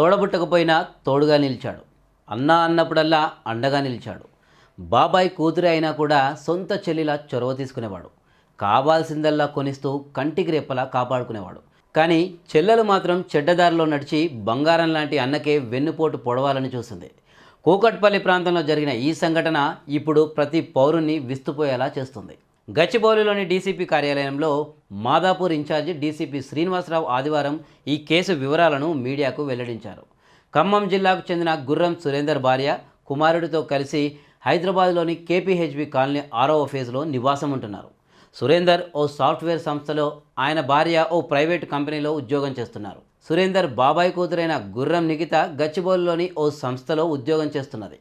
తోడబుట్టకపోయినా తోడుగా నిలిచాడు. అన్నా అన్నప్పుడల్లా అండగా నిలిచాడు. బాబాయ్ కూతురి అయినా కూడా సొంత చెల్లిలా చొరవ తీసుకునేవాడు. కావాల్సిందల్లా కొనిస్తూ కంటికి రెప్పలా కాపాడుకునేవాడు. కానీ చెల్లెలు మాత్రం చెడ్డదారిలో నడిచి బంగారం లాంటి అన్నకే వెన్నుపోటు పొడవాలని చూసింది. కూకట్పల్లి ప్రాంతంలో జరిగిన ఈ సంఘటన ఇప్పుడు ప్రతి పౌరుణ్ణి విస్తుపోయేలా చేస్తుంది. గచ్చిబౌలిలోని డీసీపీ కార్యాలయంలో మాదాపూర్ ఇన్ఛార్జి డీసీపీ శ్రీనివాసరావు ఆదివారం ఈ కేసు వివరాలను మీడియాకు వెల్లడించారు. ఖమ్మం జిల్లాకు చెందిన గుర్రం సురేందర్ భార్య కుమారుడితో కలిసి హైదరాబాద్లోని కేపీహెచ్బి కాలనీ ఆరవ ఫేజ్లో నివాసం ఉంటున్నారు. సురేందర్ ఓ సాఫ్ట్వేర్ సంస్థలో ఆయన భార్య ఓ ప్రైవేట్ కంపెనీలో ఉద్యోగం చేస్తున్నారు. సురేందర్ బాబాయ్ కూతురైన గుర్రం నిఖిత గచ్చిబౌలిలోని ఓ సంస్థలో ఉద్యోగం చేస్తున్నది.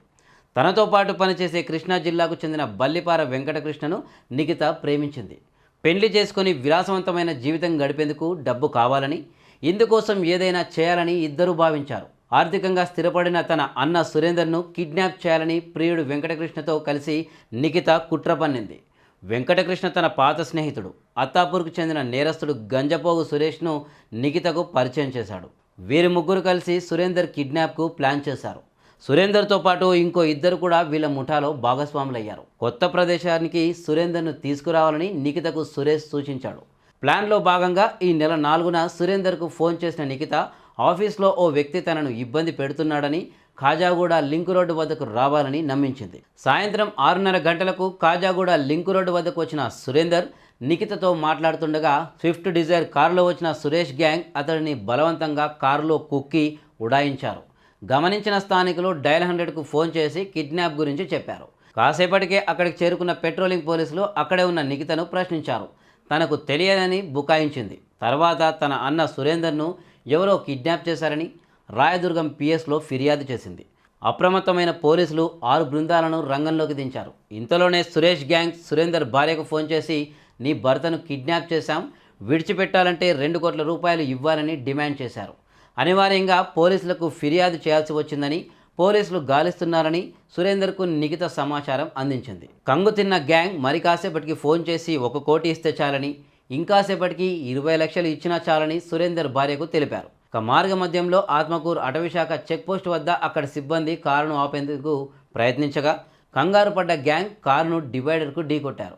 తనతో పాటు పనిచేసే కృష్ణా జిల్లాకు చెందిన బల్లిపార వెంకటకృష్ణను నిఖిత ప్రేమించింది. పెళ్ళి చేసుకుని విలాసవంతమైన జీవితం గడిపేందుకు డబ్బు కావాలని ఇందుకోసం ఏదైనా చేయాలని ఇద్దరూ భావించారు. ఆర్థికంగా స్థిరపడిన తన అన్న సురేందర్ను కిడ్నాప్ చేయాలని ప్రియుడు వెంకటకృష్ణతో కలిసి నిఖిత కుట్ర పన్నింది. వెంకటకృష్ణ తన పాత స్నేహితుడు అత్తాపూర్కు చెందిన నేరస్తుడు గంజపోగు సురేష్ను నిఖితకు పరిచయం చేశాడు. వీరి ముగ్గురు కలిసి సురేందర్ కిడ్నాప్కు ప్లాన్ చేశారు. సురేందర్తో పాటు ఇంకో ఇద్దరు కూడా వీళ్ళ ముఠాలో భాగస్వాములయ్యారు. కొత్త ప్రదేశానికి సురేందర్ను తీసుకురావాలని నిఖితకు సురేష్ సూచించాడు. ప్లాన్లో భాగంగా ఈ నెల నాలుగున సురేందర్కు ఫోన్ చేసిన నిఖిత ఆఫీస్లో ఓ వ్యక్తి తనను ఇబ్బంది పెడుతున్నాడని ఖాజాగూడ లింక్ రోడ్డు వద్దకు రావాలని నమ్మించింది. సాయంత్రం ఆరున్నర గంటలకు ఖాజాగూడ లింక్ రోడ్డు వద్దకు వచ్చిన సురేందర్ నిఖితతో మాట్లాడుతుండగా స్విఫ్ట్ డిజైర్ కారులో వచ్చిన సురేష్ గ్యాంగ్ అతడిని బలవంతంగా కారులో కుక్కి ఉడాయించారు. గమనించిన స్థానికులు డయల్ హండ్రెడ్కు ఫోన్ చేసి కిడ్నాప్ గురించి చెప్పారు. కాసేపటికే అక్కడికి చేరుకున్న పెట్రోలింగ్ పోలీసులు అక్కడే ఉన్న నిఖితను ప్రశ్నించారు. తనకు తెలియదని బుకాయించింది. తర్వాత తన అన్న సురేందర్ను ఎవరో కిడ్నాప్ చేశారని రాయదుర్గం పిఎస్లో ఫిర్యాదు చేసింది. అప్రమత్తమైన పోలీసులు ఆరు బృందాలను రంగంలోకి దించారు. ఇంతలోనే సురేష్ గ్యాంగ్ సురేందర్ భార్యకు ఫోన్ చేసి నీ భర్తను కిడ్నాప్ చేశాం. విడిచిపెట్టాలంటే రెండు కోట్ల రూపాయలు ఇవ్వాలని డిమాండ్ చేశారు. అనివార్యంగా పోలీసులకు ఫిర్యాదు చేయాల్సి వచ్చిందని పోలీసులు గాలిస్తున్నారని సురేందర్కు నిఖిత సమాచారం అందించింది. కంగు తిన్న గ్యాంగ్ మరి కాసేపటికి ఫోన్ చేసి ఒక కోటి ఇస్తే చాలని ఇంకాసేపటికి ఇరవై లక్షలు ఇచ్చినా చాలని సురేందర్ భార్యకు తెలిపారు. ఒక మార్గ మధ్యంలో ఆత్మకూరు అటవీశాఖ చెక్పోస్ట్ వద్ద అక్కడ సిబ్బంది కారును ఆపేందుకు ప్రయత్నించగా కంగారు పడ్డ గ్యాంగ్ కారును డివైడర్కు ఢీకొట్టారు.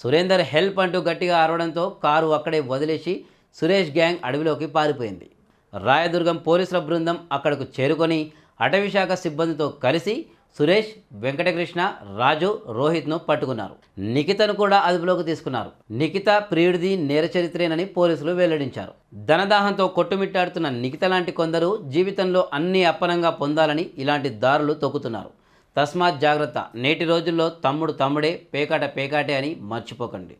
సురేందర్ హెల్ప్ అంటూ గట్టిగా అరవడంతో కారు అక్కడే వదిలేసి సురేష్ గ్యాంగ్ అడవిలోకి పారిపోయింది. రాయదుర్గం పోలీసుల బృందం అక్కడకు చేరుకొని అటవీశాఖ సిబ్బందితో కలిసి సురేష్ వెంకటకృష్ణ రాజు రోహిత్ను పట్టుకున్నారు. నిఖితను కూడా అదుపులోకి తీసుకున్నారు. నిఖిత ప్రియుడిది నేర చరిత్రేనని పోలీసులు వెల్లడించారు. ధనదాహంతో కొట్టుమిట్టాడుతున్న నిఖిత లాంటి కొందరు జీవితంలో అన్ని అప్పనంగా పొందాలని ఇలాంటి దారులు తొక్కుతున్నారు. తస్మాత్ జాగ్రత్త. నేటి రోజుల్లో తమ్ముడు తమ్ముడే పేకాట పేకాటే అని మర్చిపోకండి.